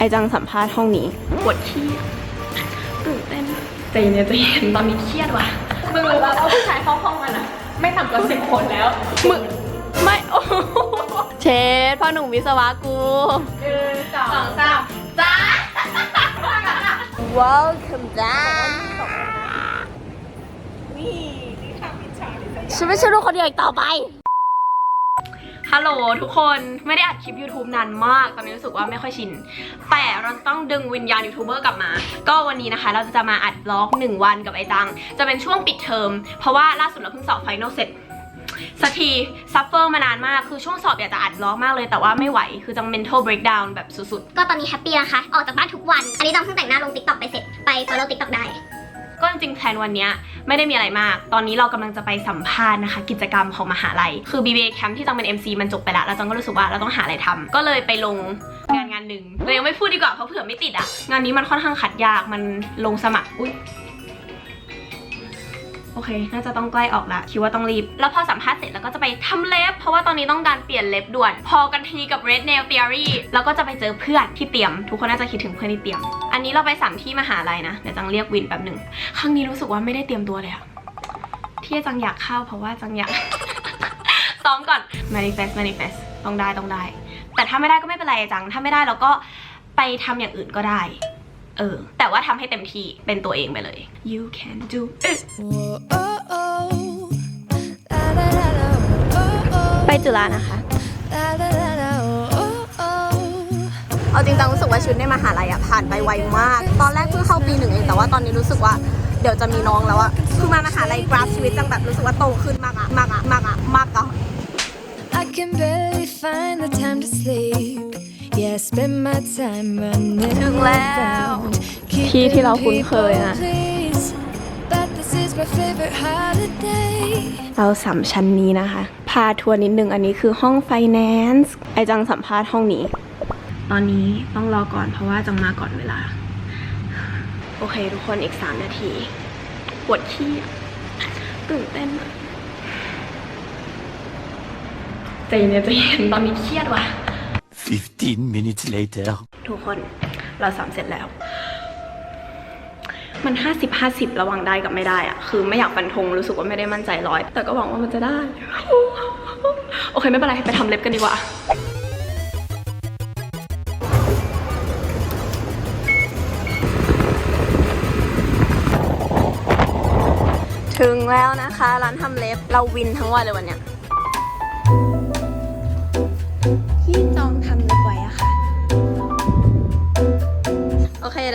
ไอจังสัมภาษณ์ห้องนี้ปวดขี้ตื่นเต้นใจเย็นใจเย็นตอนนี้เครียดว่ะมึงรู้ว่าเอาผู้ชายเข้าห้องมันอะไม่ต่ำกว่าสิบคนแล้วมึงไม่โอ้โหเชดพ่อหนุ่มวิศวะกูหนึ่งสองสามจ้า Welcome back ฉันไม่ใช่ลูกคนเดียวอีกต่อไป ฮัลโหลทุกคนไม่ได้อัดคลิป YouTube นานมาก ตอนนี้รู้สึกว่าไม่ค่อยชิน แต่เราต้องดึงวิญญาณยูทูบเบอร์กลับมา ก็วันนี้นะคะ เราจะมาอัดบล็อก 1 วันกับไอจัง จะเป็นช่วงปิดเทอม เพราะว่าล่าสุดเราเพิ่งสอบไฟนอลเสร็จสักทีซัฟเฟอร์มานานมาก คือช่วงสอบอยากจะอัดบล็อกมากเลย แต่ว่าไม่ไหว คือจัง mental breakdown แบบสุดๆ ก็ตอนนี้แฮปปี้นะคะ ออกจากบ้านทุกวัน อันนี้ต้องเพิ่งแต่งหน้าลงติ๊กต็อกไปเสร็จ ไป follow ติ๊กต็อกได้ ก็จริงๆแพลนวันนี้ไม่ได้มีอะไรมาก ตอนนี้เรากำลังจะไปสัมภาษณ์นะคะ กิจกรรมของมหาลัย คือ BBA Camp ที่จังเป็น MC มันจบไปแล้วแล้วจังก็รู้สึกว่าเราต้องหาอะไรทำก็เลยไปลงงานงานหนึ่งเรยยังไม่พูดดีกว่าเพราะเผื่อไม่ติดอะงานนี้มันค่อนข้างขัดยากมันลงสมัครอุ้ย โอเค น่าจะต้องใกล้ออกละคิดว่าต้องรีบ แล้วพอสัมภาษณ์เสร็จแล้วก็จะไปทำเล็บ เพราะว่าตอนนี้ต้องการเปลี่ยนเล็บด่วน พอกันทีกับ Red Nail Theory แล้วก็จะไปเจอเพื่อนที่เตรียม ทุกคนน่าจะคิดถึงเพื่อนที่เตรียม อันนี้เราไปสั่งที่มหาลัยนะ เดี๋ยวจังเรียกวินแป๊บหนึ่ง ครั้งนี้รู้สึกว่าไม่ได้เตรียมตัวเลยอะที่จังอยากเข้าเพราะว่าจังอยากซ้อมก่อน manifest manifest ต้องได้ต้องได้ แต่ถ้าไม่ได้ก็ไม่เป็นไรจัง ถ้าไม่ได้เราก็ไปทำอย่างอื่นก็ได้ เออ แต่ว่าทำให้เต็มที่เป็นตัวเองไปเลย you can do it ไปจุฬานะคะ เอาจริงจังรู้สึกว่าชีวิตในมหาลัยอะผ่านไปไวมาก ตอนแรกเพิ่งเข้าปีหนึ่งเองแต่ว่าตอนนี้รู้สึกว่าเดี๋ยวจะมีน้องแล้วอะคือมามหาลัยกราฟชีวิตจังแบบรู้สึกว่าโตขึ้นมากอะมากอะมากอะมากอะ I can barely find the time to sleep. Yeah, I spend my time running ถึงแล้ว around. ที่ที่เราคุ้นเคยนะ Please, but this is my favorite holiday. เราสามชั้นนี้นะคะ พาทัวร์นิดนึงอันนี้คือห้องไฟแนนซ์ไอจังสัมภาษณ์ห้องนี้ ตอนนี้ต้องรอก่อนเพราะว่าจังมาก่อนเวลา โอเคทุกคนอีก 3 นาทีปวดขี้อะตื่นเต้นอะใจเย็นใจเย็นตอนนี้เครียดว่ะ 15 minutes later. ทุกคนเราสามเสร็จแล้ว มัน 50 50 ระวังได้กับไม่ได้อะคือไม่อยากฟันธงรู้สึกว่าไม่ได้มั่นใจร้อย แต่ก็หวังว่ามันจะได้ โอเค ไม่เป็นไร ไปทำเล็บกันดีกว่าถึงแล้วนะคะ ร้านทำเล็บเราวินทั้งวันเลยวันเนี้ย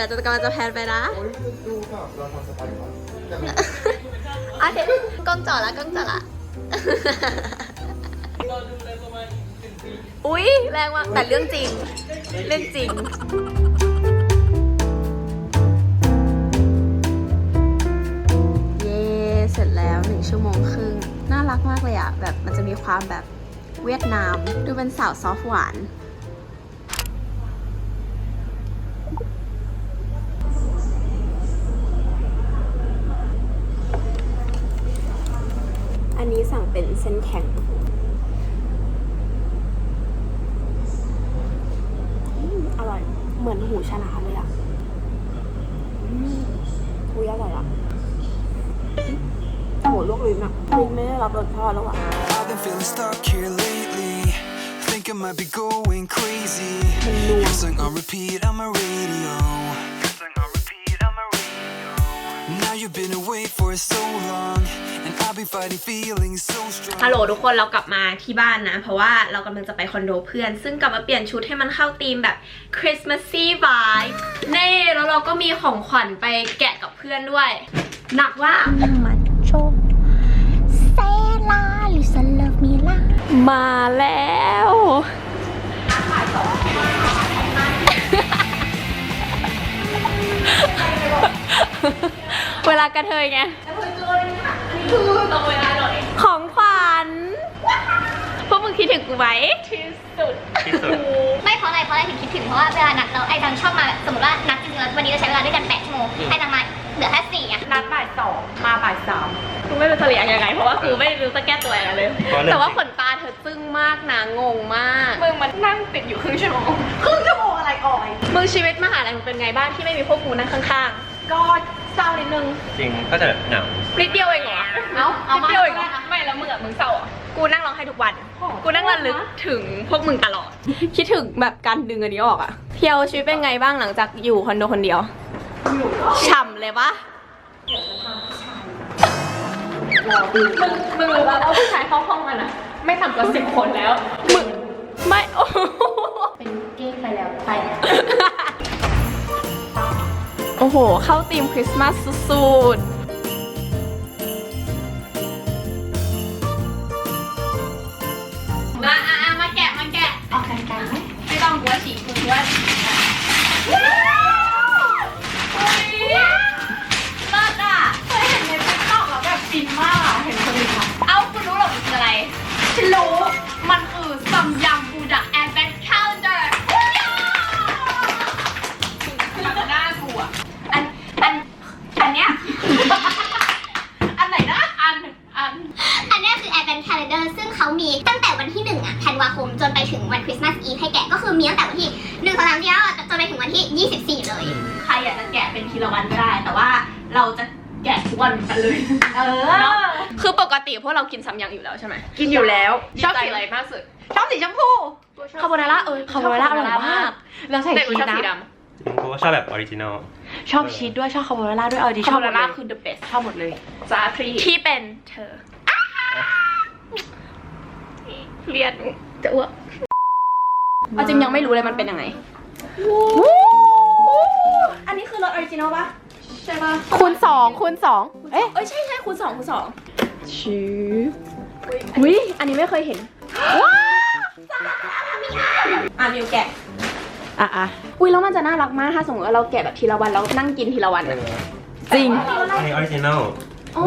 ยวจะกำลังจะแพนไปนะโอเคกล้องจ่อละกล้องจ่อละอุ๊ยแรงว่ะแต่เรื่องจริง เรื่องจริงเย้เสร็จแล้วหนึ่งชั่วโมงครึ่ง น่ารักมากเลยอะแบบมันจะมีความแบบเวียดนาม ดูเป็นสาวซอฟต์หวาน นนี้สั่งเป็นเส้นแข็งอืมอร่อย เหมือนหูฉลามเลยอะอืมอุ้ยอร่อยอะโหลวกลิ้นอะลิ้นไม่ได้รับรสชาติแล้วอะ I've been feeling stuck here lately. Think I might be going crazy. Your song on repeat on my radio. You've been away for so long, and I've been fighting feelings so strong. ฮัลโหลทุกคนเรากลับมาที่บ้านนะ เพราะว่าเรากำลังจะไปคอนโดเพื่อน ซึ่งกลับมาเปลี่ยนชุดให้มันเข้าธีมแบบ Christmassy vibe เน่แล้วเราก็มีของขวัญไปแกะกับเพื่อนด้วย หนักว่ามาโชว์เซลาลิซันเลิฟมีลามาแล้ว เวลากระเทยไงของขวัญพวกมึงคิดถึงกูไหมที่สุด ไม่เพราะอะไรเพราะอะไรถึงคิดถึงเพราะว่าเวลานัดเราไอ้ดังชอบมาแบบสมมติว่านัดจริงๆแล้ววันนี้เราใช้เวลาด้วยกัน8ชั่วโมงไอ้ดังมาเหลือแค่สี่อะนัดบ่ายสองมาบ่ายสามกูไม่รู้จะเรียงยังไง เพราะว่ากูไม่รู้จะแก้ตัวยังไงเลย แต่ว่าขนตาเธอจึ้งมากนะงงมากมึงมันนั่งติดอยู่ครึ่งชั่วโมงครึ่งชั่วโมงอะไรก่อยมึงชีวิตมหาลัยมึงเป็นไงบ้างที่ไม่มีพวกกูนั่งข้างๆก็ เศร้านิดนึงจริงก็จะแบบเหงานิดเดียวเองเหรอเอ้าเอานิดมาเดียวเองเหรอไม่แล้วมึงอะมึงเศร้าเหรอกูนั่งร้องไห้ทุกวันกูนั่งระลึกถึงพวกมึงตลอด คิดถึงแบบการดึงอันนี้ออกอะเพียวชีวิตเป็นไงบ้างหลังจากอยู่คอนโดคนเดียว ฉ่ำเลยปะมึงมึงรู้ป่ะว่าผู้ชายเข้าห้องมันอะไม่ต่ำกว่าสิบคนแล้ว มึงไม่โอ้โห เป็นเก้งไปแล้วไปแล้ว โอ้โห เข้าธีมคริสต์มาสสุดๆ มาสอีฟให้แกะก็คือมีตั้งแต่วันที่1นึ่งสองสามสี่ห้าจนไปถึงวันที่24เลยใครอยากจะแกะเป็นทีละวันก็ได้ แต่ว่าเราจะแกะทุกวันกันเลย เออ คือปกติพวกเรากินซ้ำยังอยู่แล้วใช่ไหมกินอยู่แล้วชอบสีอะไรมากสุดชอบสีชมพูคาโบนาร่าเออคาโบนาร่าอร่อยมากแล้วใส่ชีสนะจริงกูก็ชอบแบบออริจินอลชอบชีสด้วยชอบคาโบนาร่าด้วยเอาดีคาชอโบนาร่าคือ the best ชอบหมดเลยซาทรีที่เป็นเธอเรียนจะอ้วก เอาจริงยังไม่รู้เลยมันเป็นยังไง อันนี้คือรสออริจินอลปะใช่ปะคูณสองคูณสองเอ๊ะเอ้ยใช่ใช่คูณสองคูณสองชิบอุ้ยอันนี้ไม่เคยเห็นว้าอะมิวแกะอะอะอุ้ยแล้วมันจะน่ารักมากถ้าสมมติว่าเราแกะแบบทีละวันแล้วนั่งกินทีละวันอะจริงอันนี้ออริจินอล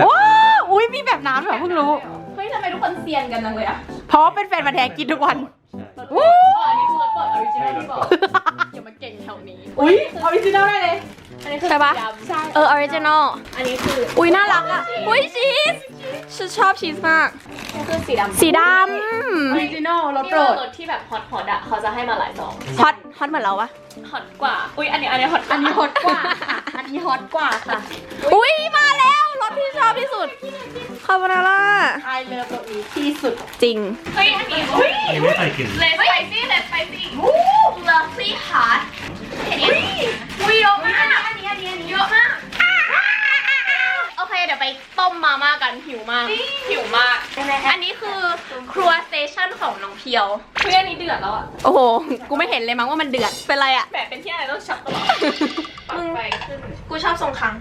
ว้าวอุ้ยมีแบบน้ำเหรอเพิ่งรู้ เฮ้ยทำไมทุกคนเซียนกันจังเลยอะเพราะว่าเป็นแฟนมาแท้กินทุกวันวู้ อันนี้คือรสเปิดออริจินอลที่บอกอย่ามาเก่งแถวนี้ อุ้ยออริจินอลได้เลย อันนี้คือใช่ปะยำใช่เออออริจินอลอันนี้คืออุ้ยน่ารักอะอุ้ยชีสฉันชอบชีสมาก นี่คือสีดำสีดออริจินอลรสนี่โปรว่าดรสที่แบบฮอตฮอตอะเขาจะให้มาหลายซองำฮอตฮอตเหมือนเราปะฮอตกว่า อุ้ยอันนี้อันนี้ฮอตอันนี้ฮอตกว่าค่ะอันนี้ฮอตกว่าค่ะอุ้ยมาแล้วรสที่ชอบที่สุดคาโบนาร่าไอเลิฟรสนี้ที่สุดจริง เฮ้ยอันนี้อุ้ยอันนี้ไม่เคยกินเลสไปซี่เลสไปซี่ lovely hot อุ้ยเยอะมากอันนี้อันนี้อันนี้เยอะมาก โอเคเดี๋ยวไปต้มมาม่ากันหิวมาก หิวมาก อันนี้คือครัวสเตชันของน้องเพียว เพื่อนนี้เดือดแล้วอะ โอ้โห กูไม่เห็นเลยมั้งว่ามันเดือด เป็นไรอะ แบบเป็นที่อะไรต้องช็อตตลอดปักไฟขึ้นกูชอบทรงคัง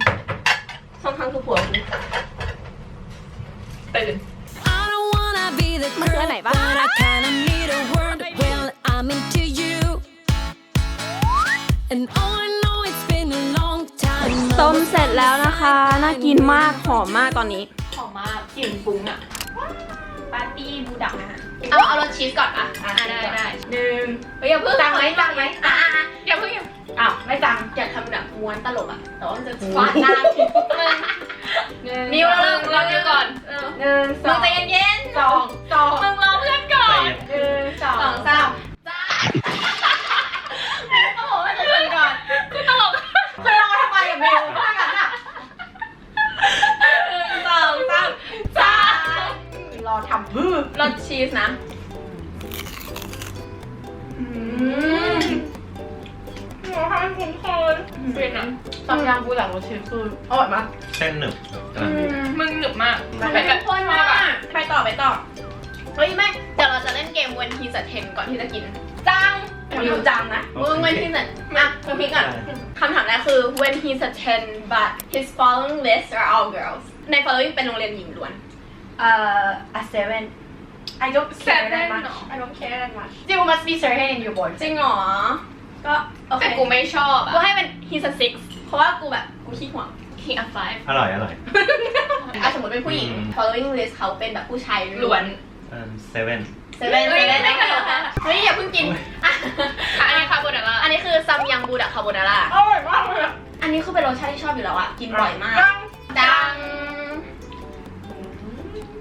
ทรงคังคือผัวกูตื่นมันคืออันไหนปะ but ต้มเสร็จแล้วนะคะ น่ากินมาก หอมมากตอนนี้ หอมมากกลิ่นฟุ้งอะปาร์ตี้บูดักนะคะเอาเอารสชีสก่อนอะอะได้ได้หนึ่งเฮ้ยอย่าเพิ่งจังไหมจังไหมอะอะอะอย่าเพิ่งอย่าอ้าวไม่จังอยากทำแบบม้วนตลกอะแต่ว่ามันจะฟาดหน้าผิดนิวเราเราเดี๋ยวก่อนเออหนึ่งสมึองงใจเย็นสองสองๆมึงรอเพื่อนก่อนหนึ่งสองสองสาสามมโอ้โหไม่เพื่อนก่อนกูตลกคือเราทำไมกับเบลถ้างั้นอะหนึ่งสองสามสามรอทำพื้นรสชีสนะเป็นอะตำยำกูหลังรสชีสคืออร่อยมากเส้นหนึบกำลังดีมึงหนึบมากมันเป็เป็นนแบบข้นมากไปต่อไปต่อเฮ้ยไม่เดี๋ยวเราจะเล่นเกม when he's a ten ก่อนที่จะกินจัง มิวจังนะมึง when he's a อะมึงพิกก่อนคำถามแรกคือ when he's a ten but his following list are all girls ใน following เป็นโรงเรียนหญิงล้วน uh a seven I don't care that Seven much เหรอ I don't care that much Still must be certain in your board จริงเหรอ ก็โอเคแต่กูไม่ชอบกูอะให้เป็น he's a six เพราะว่ากูแบบกูขี้ห่วง King of Five อร่อยอร่อย อะสมมติเป็นผู้หญิงอืม following list เขาเป็นแบบผู้ชายล้วนเซเว่น เซเว่นเฮ้เซยเว่นไม่ขนาดนั้นเฮ้ยอย่าเพิ่งกินอะอันนี้คาโบนาร่าอันนี้คือซัมยังบูดะคาโบนาร่าอร่อยมากเลยอะอันอันนี้คือเป็นรสชาติที่ชอบอยู่แล้วอะกินบ่อยมาก ดัง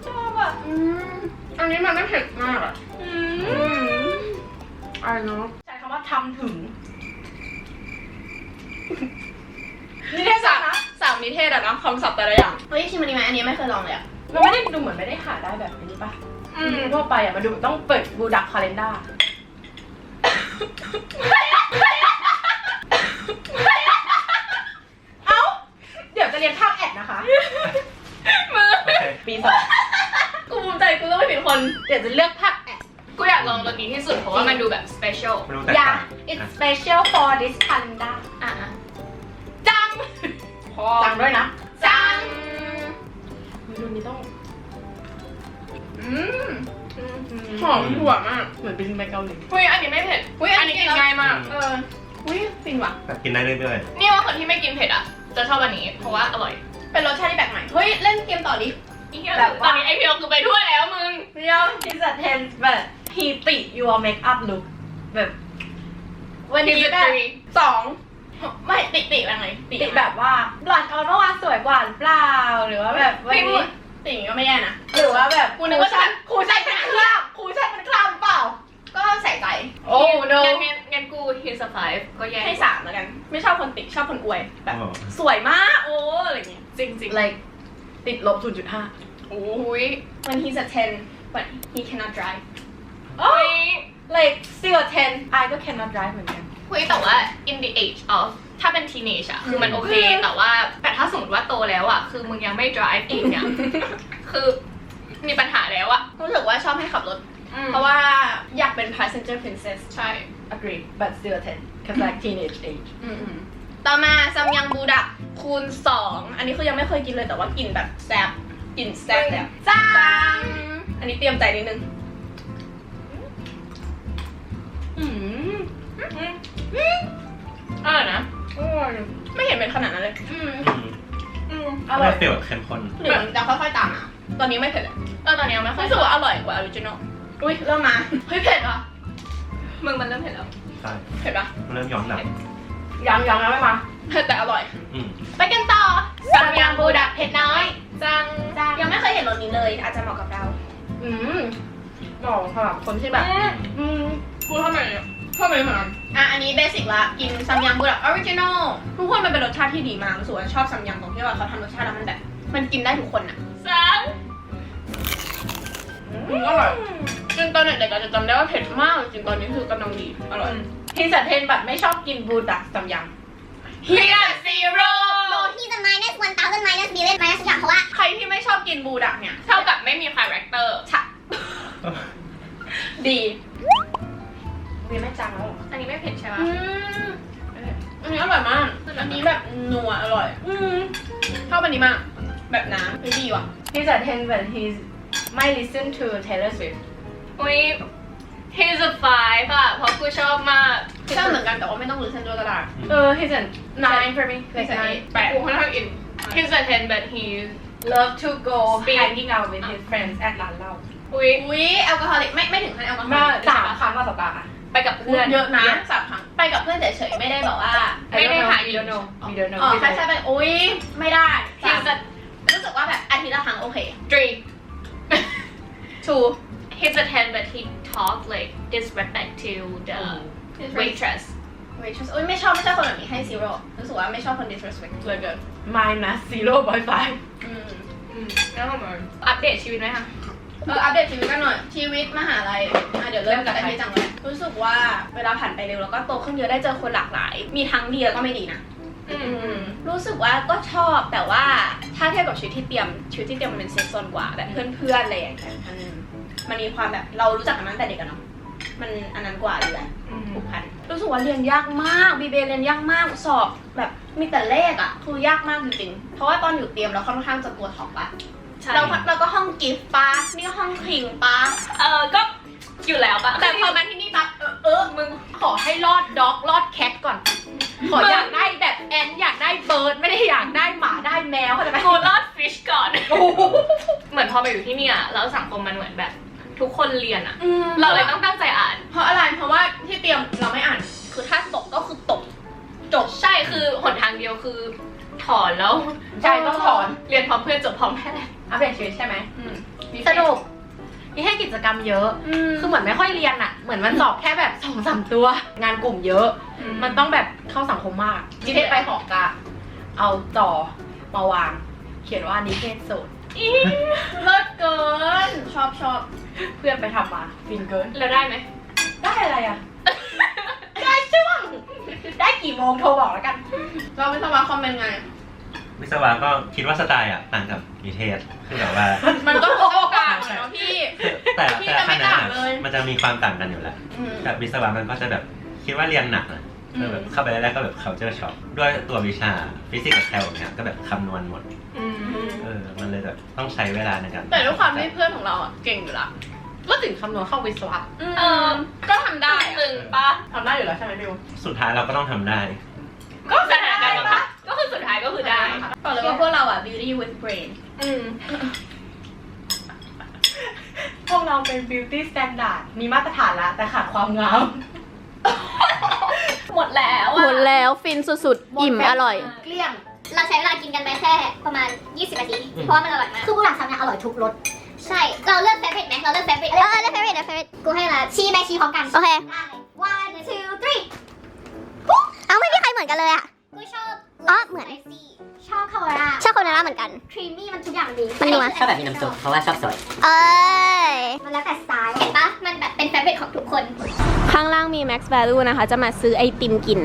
ชอบอะอืมอันนี้มันไม่เผ็ดมากอะอืมอะไรเนาะใช้คำว่าทำถึง นิเทศศาสตร์นะสามนิเทศอะเนาะคำศัพท์แต่ละอย่าง เฮ้ยชิมอันนี้ไหมอันนี้ไม่เคยลองเลยอะมันไม่ได้ดูเหมือนไม่ได้หาได้แบบนี้ปะ อืมทั่วไปอะมาดูต้องเปิดบูดักคาเลนด้าเอ้า เดี๋ยวจะเรียนภาคแอดนะคะ มือปีสองกูภูมิใจกูต้องไม่ผิดคน เดี๋ยวจะเลือกภาคแอด กูอยากลองรสนี้ที่สุด เพราะว่ามันดูแบบ special ไม่รู้แตกอย่าต่า ง it's special for this calendar อะอะจัง พอจังด้วยนะ จัง เมนูนี้ต้อง อืมหอมถั่วมากเหมือนเป็นไปเกาหลีเฮ้ยอันนี้ไม่เผ็ดอุ๊ยอันนี้กินง่ายมาก เอออุ้ยฟินว่ะ แบบกินได้เรื่อยนี่ว่าคนที่ไม่กินเผ็ดอะ จะชอบอันนี้เพราะว่าอร่อย เป็นรสชาติที่แปลกใหม่ เฮ้ย เล่นเกมต่อดิแบบตอนนี้ไอพีโอคือไปทั่วแล้วมึงเรียว he's a ten but he ติ your makeup look แบบ วันนี้ He's a แบบ three สองไม่ติติอะไรติแบบว่าบลัชออนเมื่อวานสวยกว่าหรือเปล่าหรือว่าแบบวัน ไม่พูนี้ดติก็ไม่แย่นะหรือว่าแบบกูนึกว่าฉันครูใช้เป็นคราบครูใช้เป็นคราบเปล่า ก็ใส่ใจ โอ้ no งั้นงั้นงั้นกู he's a five ก็แย่ให้สามแล้วกัน ไม่ชอบคนติชอบคนอวยๆแบบ อ๋อ สวยมากโอ้อะไรเงี้ยจริงจริง like ติดลบ0.5 โอ้ย when he's a 10 but he cannot drive โอ้ย like still a 10 I ก็ cannot drive เหมือนกันเฮ้ยแต่ว่า in the age of ถ้าเป็น teenage อะคือมันโอเค แต่ว่า แต่ถ้าสมมติว่าโตแล้วอะคือมึงยังไม่ drive เองเนี่ยคือมีปัญหาแล้วอะรู้สึกว่าชอบให้ขับรถ เพราะว่าอยากเป็น passenger princess ใช่ agree but still a 10 cause like teenage age อืมๆต่อมาซัมยังบูดะคูณ 2 อันนี้คือยังไม่เคยกินเลยแต่ว่ากินแบบแซ่บกินแซ่บเลยอะจังอันนี้เตรียมใจนิดนึงอืมอร่อยนะ อร่อยไม่เห็นเป็นขนาดนั้นเลย อืมอืมอืมอร่อยได้เปรี้ยวแบบเข้มข้นหรือมันจะค่อยๆตามมาตอนนี้ไม่เผ็ดเลยเออตอนนี้ไม่ค่อยรู้สึกว่าอร่อยกว่าออริจินอลอุ้ยเริ่มมาเฮ้ยเผ็ดอะมึงมันเริ่มเผ็ดแล้วใช่เผ็ดปะมันเริ่มย้อนหลังยังยังยังไม่มาเผ็ดแต่อร่อยอืมไปกันต่อซัมยังบูดะเผ็ดน้อยจังยังไม่เคยเห็นรสนี้เลย อาจจะเหมาะกับเรา อืมบอกสำหรับคนที่แบบ อืมกูทำไมเนี่ย ทำไมเหมือนกันอะอันนี้เบสิกละ กินซัมยังบูดะออริจินอลทุกคนมันเป็นรสชาติที่ดีมากรู้สึกว่าชอบซัมยังตรงที่ว่าเขาทำรสชาติแล้วมันแบบ มันกินได้ทุกคนอะซัมอืมอร่อยจนตอนเด็กๆอาจจะจำได้ว่าเผ็ดมากจริงๆตอนนี้คือกำลังดี อร่อย ที่สันเทนแบบไม่ชอบกินบูดักซัมยังเฮียซีโร่โลที่จะ minus 1000 minus billion minus ทุกอย่างเพราะว่า ใครที่ไม่ชอบกินบูดะเนี่ย เท่ากับไม่มีคาแรคเตอร์ฉะดี มีไม่จังแล้วเหรออันนี้ไม่เผ็ดใช่ไหมอืมอันนี้อร่อยมาก อันนี้แบบนัวอร่อยอืมชอบอันนี้มาก แบบน้ำไม่ดีว่ะที่สันเทนแบบ he's ไม่ listen to Taylor Swift อุ้ย he's a five อะเพราะกูชอบมากชอบเหมือนกันแต่ว่าไม่ต้องรู้เส้นด้วยก็ได้เออ he's a nine for me like He's a nine eight แปดกูค่อนข้างอิน he's a ten but he's love to go Speak hanging out with his friends at ร้านเหล้าอุ้ยอุ้ยแอลกอฮอลิกไม่ไม่ถึงขั้นแอลกอฮอลิมากใช่สามปะครั้งต่อสัปดาห์ ไปกับเพื่อนเยอะนะสามครั้งไปกับเพื่อนเฉยๆไม่ได้แบบว่า ไม่ได้หา we don't know we don't know อ๋อใช่ใช่ไปอุ้ยไม่ได้สาม he's a รู้สึกว่าแบบอาทิตย์ละครั้งโอเค three two he's a ten but he talk like disrespect to the waitress waitress อุ้ยไม่ชอบไม่ชอบคนแบบนี้ให้ zero รู้สึกว่าไม่ชอบคน disrespect เลยเกิน minus zero point five อืมอืมแล้วทำไมอัปเดตชีวิตไหมคะ เอออัปเดตชีวิตกันหน่อย ชีวิตมหาลัยอะเดี๋ยวเริ่มจากอันนี้จังเลยรู้สึกว่าเวลาผ่านไปเร็วแล้วก็โตขึ้นเยอะได้เจอคนหลากหลาย มีทั้งดีแล้วก็ไม่ดีนะอือืมมรู้สึกว่าก็ชอบแต่ว่าถ้าเทียบกับชีวิตที่เตรียมชีวิตที่เตรียมมันเป็นเซฟโซนกว่าแบบเพื่อนๆอะไรอย่างเงี้ยมันมันมีความแบบเรารู้จักกันมาตั้งแต่เด็กกันเนาะมันอันนั้นกว่าอยู่แหละผูกพันรู้สึกว่าเรียนยากมากบีเบเรียนยากมากสอบแบบมีแต่เลขอะคือยากมากจริงๆเพราะว่าตอนอยู่เตรียมเราค่อนข้างจะตัวท็อปอะ ใช่ เราเราก็ห้องกิฟต์ปะนี่ก็ห้องคิงปะเออก็อยู่แล้วปะแต่พอมาที่นี่ปั๊บเออเออมึงขอให้รอดด็อกรอดแคทก่อน ขออยากได้แบบแอนอยากได้เบิร์ดไม่ได้อยากได้หมาได้แมวเข้าใจไหมกูรอดฟิชก่อนเหมือนพอไปอยู่ที่เนี่ยแล้วสังคมมันเหมือนแบบ ทุกคนเรียนอะอืมเราเลยต้องตั้งใจอ่าน เพราะอะไรเพราะว่าที่เตรียมเราไม่อ่าน คือถ้าตกก็คือตกจบ ใช่คือหนทางเดียวคือถอนแล้วใช่ต้องถอน เรียนพร้อมเพื่อนจบพร้อมแพทย์ อัปเดตชีวิตใช่ไหมมีสเฟซนุกมีให้กิจกรรมเยอะคือเหมือนไม่ค่อยเรียนอะเหมือนมันสอบแค่แบบสองสามตัว งานกลุ่มเยอะมันต้องแบบเข้าสังคมมากนิเทศไปหอกะเอาจอมาวาง เขียนว่านิเทศโสดเลิศเกิน ชอบชอบเพื่อนไปทำมาฟินเกิน แล้วได้ไหม ได้อะไรอะ ได้ช่วง ได้กี่โมงโทรบอกแล้วกัน เราไม่สามารถคอมเมนต์ไง วิศวะก็คิดว่าสไตล์อะต่างกับนิเทศคือแบบว่า มันก็โอกาสเนาะพี่ แต่พี่แต่จะไม่คณะต่างเลย มันจะมีความต่างกันอยู่แล้วแต่วิศวะมันก็จะแบบคิดว่าเรียนหนักนะเออแบบเข้าไปแรกๆก็แบบ culture shock ด้วยตัววิชาฟิสิกส์กับแคลเนี่ยก็แบบคำนวณหมดเออ มันเลยแบบต้องใช้เวลาในการแต่ด้วยความที่เพื่อนของเราอะเก่งอยู่ละก็ถึงคำนวณเข้าวิศวะเออ ก็ทำได้ตึงปะทำได้อยู่แล้วใช่ไหมบิว สุดท้ายเราก็ต้องทำได้ ก็สถานการณ์ปะ ก็คือสุดท้ายก็คือได้บอกเลยว่าพวกเราอะ beauty with brain อืมพวกเราเป็น beauty standard มีมาตรฐานแล้วแต่ขาดความงาม หมดแล้วหมดแล้วฟินสุดๆ อิ่มอร่อย เกลี้ยง เราใช้เวลากินกันไปแค่ประมาณ 20 นาทีเพราะว่ามันอร่อยมาก คือบูหลังซัมเนี่ยอร่อยทุกรส ใช่ เราเลือกเฟเวอร์ไหมเราเลือกเฟเวอร์เออเลือกเฟเวอร์เลือกเฟเวอร์กูให้ละชี้ไหมชี้พร้อมกันโอเค ได้ one two three เอ้าไม่มีใครเหมือนกันเลยอะ กูชอบอ๋อเหมือน ชอบคาโบนาชอบคาโบนาเหมือนกัน ครีมมี่มันทุกอย่างดีมันนัว ชอบแบบมีน้ำซุปเพราะว่าชอบสดเอ้ย มันแล้วแต่สไตล์เห็นปะมันแบบเป็นเฟเวอร์ของทุกคน ข้างล่างมี Max Value นะคะ จะมาซื้อไอติมกิน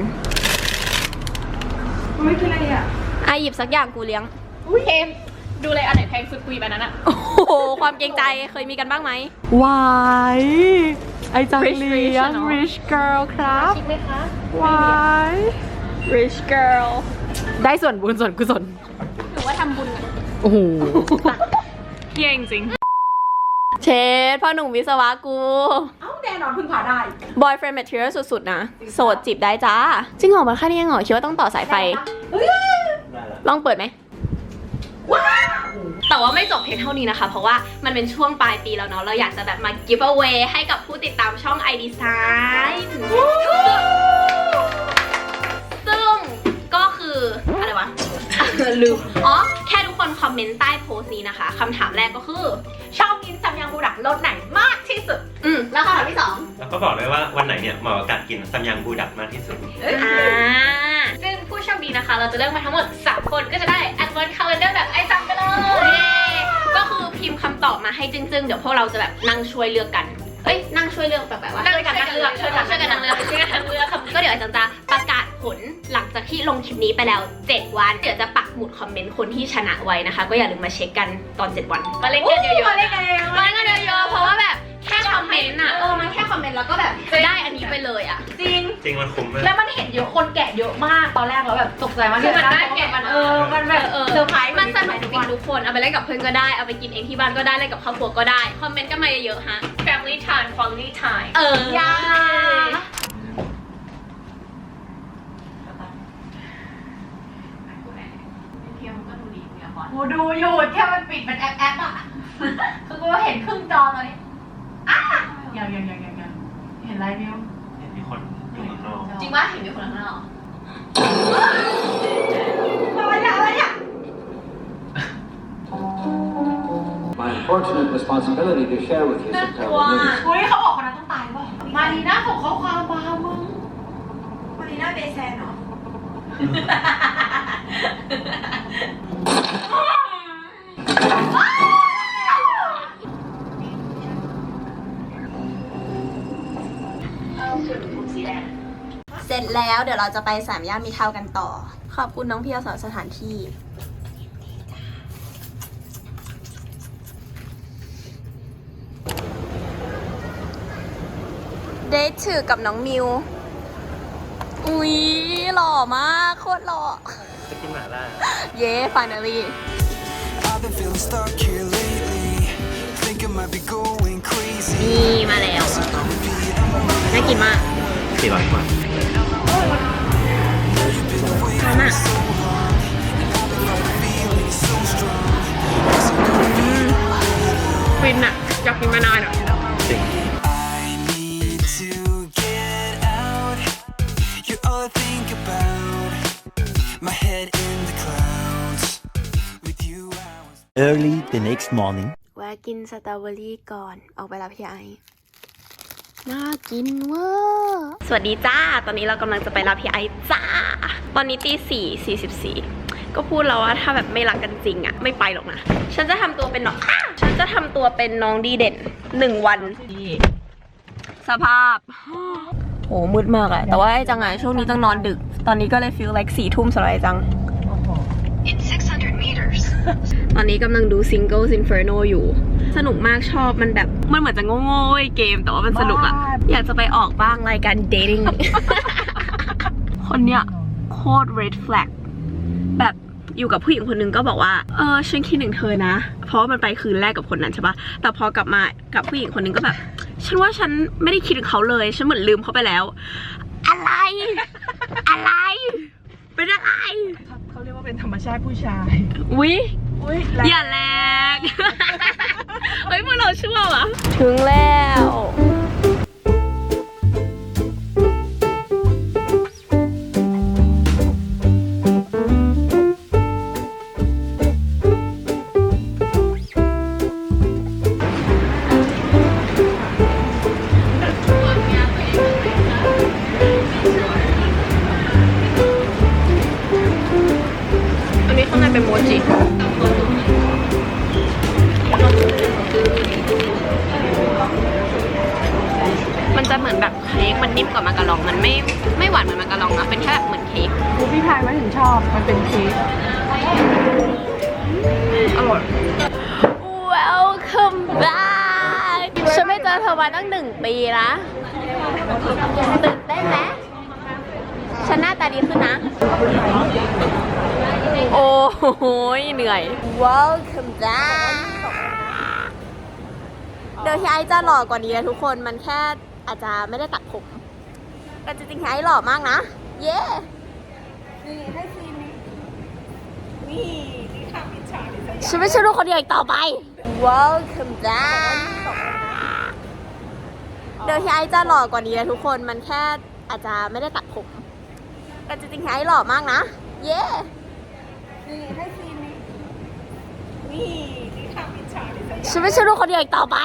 ไม่คืออะไรอะอะหยิบสักอย่างกูเลี้ยง อุ้ยเทมดูเลยอันไหนแพงสุดคุยไปนั้นอะโอ้โห ความเกรงใจเคยมีกันบ้างไหม วายไอจัง Rich เลี้ยง rich อะเนอะ rich girl ครับคิดไหมคะวาย Rich girl ได้ส่วนบุญส่วนกุศลหรือว่าทำบุญอะโอ้โหเที่ยงจริงเชดพ่อหนุ่มวิศวะกู เอ้าแน่นอนพึ่งพาได้ boyfriend material สุดๆ นะ โสดจีบได้จ้า จริงเหรอมันแค่นี้ยังเหรอคิดว่าต้องต่อสายไฟได้แล้วลองเปิดไหม แต่ว่าไม่จบเพียงเท่านี้นะคะ เพราะว่ามันเป็นช่วงปลายปีแล้วเนาะ เราอยากจะแบบมา give away ให้กับผู้ติดตามช่อง i design คืออะไรวะ ลืม อ๋อ แค่ทุกคนคอมเมนต์ใต้โพสต์นี้นะคะคำถามแรกก็คือ ชอบกินซัมยังบูดักรสไหนมากที่สุด อืมแล้วคำถามที่สองแล้วก็บอกเลยว่าวันไหนเนี่ยเหมาะกับการกินซัมยังบูดักมากที่สุดอ่า ซึ่งผู้โชคดีนะคะ เราจะเลือกมาทั้งหมด 3 คนก็จะได้ Advanced Calendar แบบไอซัมไปเลยเย้ก็คือพิมพ์คำตอบมาให้จึ้งๆ เดี๋ยวพวกเราจะแบบนั่งช่วยเลือกกัน เอ้ย นั่งช่วยเลือกแบบแบบว่าช่วยกันเลือกช่วยกันช่วยกันเลือกช่วยกันเลือกคำก็เดี๋ยวอาจารย์จะประกาศ ผลหลังจากที่ลงคลิปนี้ไปแล้ว 7 วัน เดี๋ยวจะปักหมุดคอมเมนต์คนที่ชนะไว้นะคะ ก็อย่าลืมมาเช็คกันตอน 7 วันมาเล่นกันเยอะๆมาเล่นกันเองมากันเยอะๆเพราะว่าแบบแค่คอมเมนต์อะเออมันแค่คอมเมนต์แล้วก็แบบได้อันนี้ไปเลยอะจริง จริงมันคุ้มมากแล้วมันเห็นเยอะคนแกะเยอะมากตอนแรกเราแบบตกใจมากคือมันน่าแกะมันเออมันแบบเออเซอร์ไพรส์มันสนุกจริงทุกคนเอาไปเล่นกับเพื่อนก็ได้เอาไปกินเองที่บ้านก็ได้เล่นกับครอบครัวก็ได้คอมเมนต์กันมาเยอะๆฮะ Family Time Quality Time เออยาโอ้ดูอยู่แค่มัน ปิดเป็นแอปแอปอะคือกูเห็นครึ่งจอตอนนี้อ้ายังยังยังยังยังเห็นไรมิวมีคนอยู่ข้างนอกจริงว่าเห็นมีคนข้างนอกอะไรอะอะไรอะ My unfortunate responsibility to share with you some terrible news. อุ้ยเขาบอกคนนั้นต้องตายป่ะมารีน่าส่งข้อความมามึงมารีน่าเบแซนเหรอ เสร็จแล้วเดี๋ยวเราจะไปสามย่านมิตรทาวน์กันต่อ ขอบคุณน้องพี่สอนสถานที่ เดทถือกับน้องมิว อุ๊ย หล่อมาก โคตรหล่อ จะกินหม่าล่า เย้ finally I've been feeling stuck here lately. Think I might be going crazy. นี่ มาแล้ว น่ากินมากสี่ร้อยกว่าชอบมากฟินอะอยากกินมานานอะจริ Early the next morning แวะกินสตรอเบอรี่ก่อน ออกไปรับพี่ไอ น่ากินเวอร์สวัสดีจ้า ตอนนี้เรากำลังจะไปรับพี่ไอจ้า ตอนนี้ตีสี่สี่สิบสี่ก็พูดแล้วว่าถ้าแบบไม่รักกันจริงอะไม่ไปหรอกนะ ฉันจะทำตัวเป็นน้องอ้าฉันจะทำตัวเป็นน้องดีเด่นหนึ่งวัน สภาพ โหมืดมากอะแต่ว่าไอ้จังไงช่วงนี้ต้องนอนดึก ตอนนี้ก็เลย feel like สี่ทุ่มสำหรับไอ้จังตอนนี้กำลังดู Singles Inferno อยู่ สนุกมากชอบมันแบบมันเหมือนจะโง่ๆเว้ยเกมแต่ว่ามันสนุกอะอยากจะไปออกบ้างรายการ dating คนเนี้ยโคตร red flag แบบอยู่กับผู้หญิงคนหนึงก็บอกว่า เออฉันคิดถึงเธอนะ เพราะว่ามันไปคืนแรกกับคนนั้นใช่ปะแต่พอกลับมากับผู้หญิงคนหนึงก็แบบ ฉันว่าฉันไม่ได้คิดถึงเขาเลย ฉันเหมือนลืมเขาไปแล้ว อะไร อะไร เป็นอะไร เขาเรียกว่าเป็นธรรมชาติผู้ชายวิ อุ้ยอย่าแรงเฮ้ยพวกเราชั่ววะถึงแล้ว ตื่นเต้นไหมฉันหน้าตาดีขึ้นนะ โอ้โหเหนื่อย Welcome back เดี๋ยวที่ไอจะหล่อกว่านี้นะทุกคนมันแค่อาจจะไม่ได้ตัดผมแต่จริงๆที่ไอหล่อมากนะ เย้ฉันไม่ใช่ลูกคนเดียวอีกต่อไป Welcome back เดี๋ยวที่ไอจะหล่อกว่านี้นะทุกคน มันแค่อาจจะไม่ได้ตัดผม แต่จริงๆที่ไอหล่อมากนะ เย้ฉันไม่ใช่ลูกคนเดียวอีกต่อไป